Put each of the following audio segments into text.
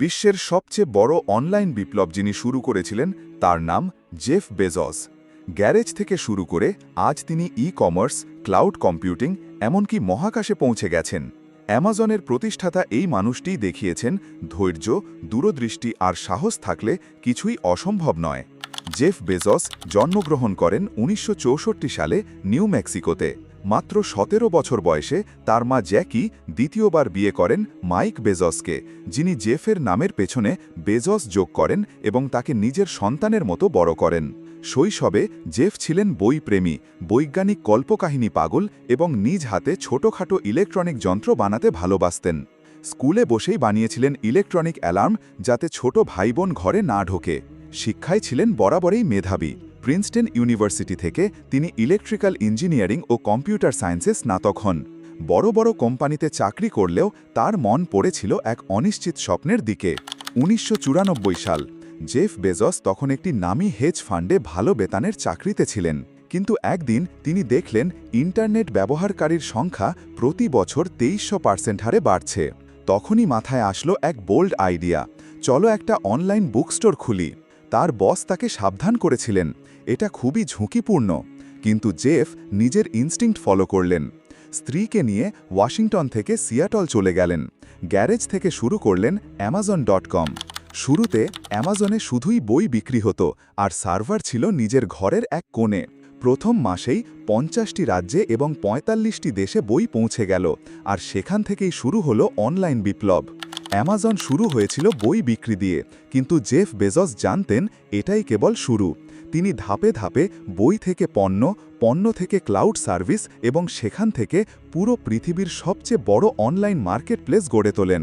বিশ্বের সবচেয়ে বড় অনলাইন বিপ্লব যিনি শুরু করেছিলেন, তার নাম জেফ বেজস। গ্যারেজ থেকে শুরু করে আজ তিনি ই কমার্স ক্লাউড কম্পিউটিং, এমনকি মহাকাশে পৌঁছে গেছেন। অ্যামাজনের প্রতিষ্ঠাতা এই মানুষটিই দেখিয়েছেন, ধৈর্য, দূরদৃষ্টি আর সাহস থাকলে কিছুই অসম্ভব নয়। জেফ বেজস জন্মগ্রহণ করেন উনিশশো চৌষট্টি সালে নিউ মেক্সিকোতে। মাত্র সতেরো বছর বয়সে তার মা জ্যাকি দ্বিতীয়বার বিয়ে করেন মাইক বেজসকে, যিনি জেফের নামের পেছনে বেজস যোগ করেন এবং তাকে নিজের সন্তানের মতো বড় করেন। শৈশবে জেফ ছিলেন বইপ্রেমী, বৈজ্ঞানিক কল্পকাহিনী পাগল এবং নিজ হাতে ছোটখাটো ইলেকট্রনিক যন্ত্র বানাতে ভালোবাসতেন। স্কুলে বসেই বানিয়েছিলেন ইলেকট্রনিক অ্যালার্ম যাতে ছোট ভাইবোন ঘরে না ঢোকে। শিক্ষায় ছিলেন বরাবরই মেধাবী। প্রিন্সটন ইউনিভার্সিটি থেকে তিনি ইলেকট্রিক্যাল ইঞ্জিনিয়ারিং ও কম্পিউটার সায়েন্সে স্নাতক হন। বড় বড় কোম্পানিতে চাকরি করলেও তার মন পড়েছিল এক অনিশ্চিত স্বপ্নের দিকে। উনিশশো চুরানব্বই সাল, জেফ বেজস তখন একটি নামী হেজ ফান্ডে ভালো বেতনের চাকরিতে ছিলেন। কিন্তু একদিন তিনি দেখলেন, ইন্টারনেট ব্যবহারকারীর সংখ্যা প্রতি বছর তেইশশো পার্সেন্ট হারে বাড়ছে। তখনই মাথায় আসলো এক বোল্ড আইডিয়া, চলো একটা অনলাইন বুক স্টোর খুলি। তার বস তাকে সাবধান করেছিলেন। এটা খুবই ঝুঁকিপূর্ণ। কিন্তু জেফ নিজের ইনস্টিংক্ট ফলো করলেন। স্ত্রীকে নিয়ে ওয়াশিংটন থেকে সিয়াটল চলে গেলেন। গ্যারেজ থেকে শুরু করলেন অ্যামাজন ডট কম। শুরুতে অ্যামাজনে শুধুই বই বিক্রি হতো আর সার্ভার ছিল নিজের ঘরের এক কোণে। প্রথম মাসেই পঞ্চাশটি রাজ্যে এবং পঁয়তাল্লিশটি দেশে বই পৌঁছে গেল। আর সেখান থেকেই শুরু হলো অনলাইন বিপ্লব। অ্যামাজন শুরু হয়েছিল বই বিক্রি দিয়ে, কিন্তু জেফ বেজস জানতেন এটাই কেবল শুরু। তিনি ধাপে ধাপে বই থেকে পণ্য পণ্য থেকে ক্লাউড সার্ভিস এবং সেখান থেকে পুরো পৃথিবীর সবচেয়ে বড় অনলাইন মার্কেট প্লেস গড়ে তোলেন।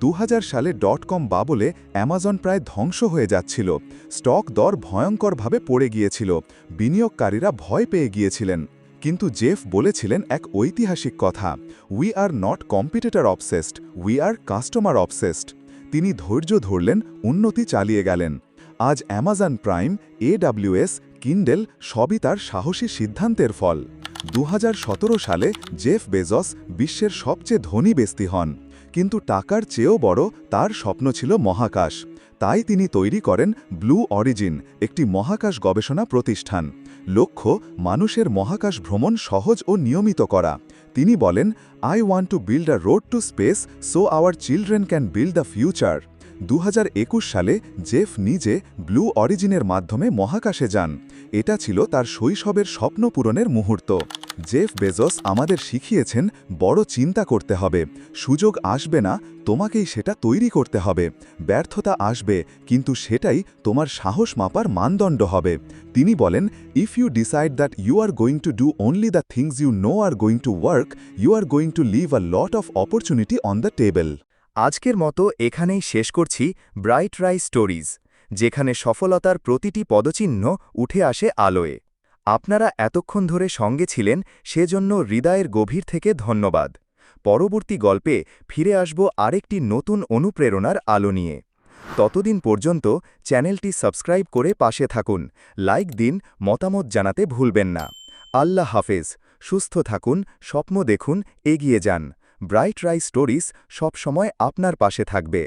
দু হাজার সালে ডট কম বাবলে অ্যামাজন প্রায় ধ্বংস হয়ে যাচ্ছিল। স্টক দর ভয়ঙ্করভাবে পড়ে গিয়েছিল। বিনিয়োগকারীরা ভয় পেয়ে গিয়েছিলেন। কিন্তু জেফ বলেছিলেন এক ঐতিহাসিক কথা we are not competitor obsessed we are customer obsessed তিনি ধৈর্য ধরলেন, উন্নতি চালিয়ে গেলেন। আজ অ্যামাজন প্রাইম এডাব্লিউএস কিন্ডেল সবই তার সাহসী সিদ্ধান্তের ফল। দু হাজার সতেরো সালে জেফ বেজস বিশ্বের সবচেয়ে ধনী ব্যস্তি হন। কিন্তু টাকার চেয়েও বড় তার স্বপ্ন ছিল মহাকাশ। তাই তিনি তৈরি করেন ব্লু অরিজিন, একটি মহাকাশ গবেষণা প্রতিষ্ঠান। লক্ষ্য, মানুষের মহাকাশ ভ্রমণ সহজ ও নিয়মিত করা। তিনি বলেন I want to build a road to space so our children can build the future দু হাজার একুশ সালে জেফ নিজে ব্লু অরিজিনের মাধ্যমে মহাকাশে যান। এটা ছিল তার শৈশবের স্বপ্ন পূরণের মুহূর্ত। জেফ বেজস আমাদের শিখিয়েছেন, বড় চিন্তা করতে হবে, সুযোগ আসবে না, তোমাকেই সেটা তৈরি করতে হবে, ব্যর্থতা আসবে, কিন্তু সেটাই তোমার সাহস মাপার মানদণ্ড হবে। তিনি বলেন if you decide that you are going to do only the things you know are going to work you are going to leave a lot of opportunity on the table আজকের মতো এখানেই শেষ করছি ব্রাইট রাই stories, যেখানে সফলতার প্রতিটি পদচিহ্ন উঠে আসে আলোয়। আপনারা এতক্ষণ ধরে সঙ্গে ছিলেন, সেজন্য হৃদয়ের গভীর থেকে ধন্যবাদ। পরবর্তী গল্পে ফিরে আসব আরেকটি নতুন অনুপ্রেরণার আলো নিয়ে। ততদিন পর্যন্ত চ্যানেলটি সাবস্ক্রাইব করে পাশে থাকুন, লাইক দিন, মতামত জানাতে ভুলবেন না। আল্লাহ হাফেজ, সুস্থ থাকুন, স্বপ্ন দেখুন, এগিয়ে যান। ব্রাইট রাই স্টোরিজ সবসময় আপনার পাশে থাকবে।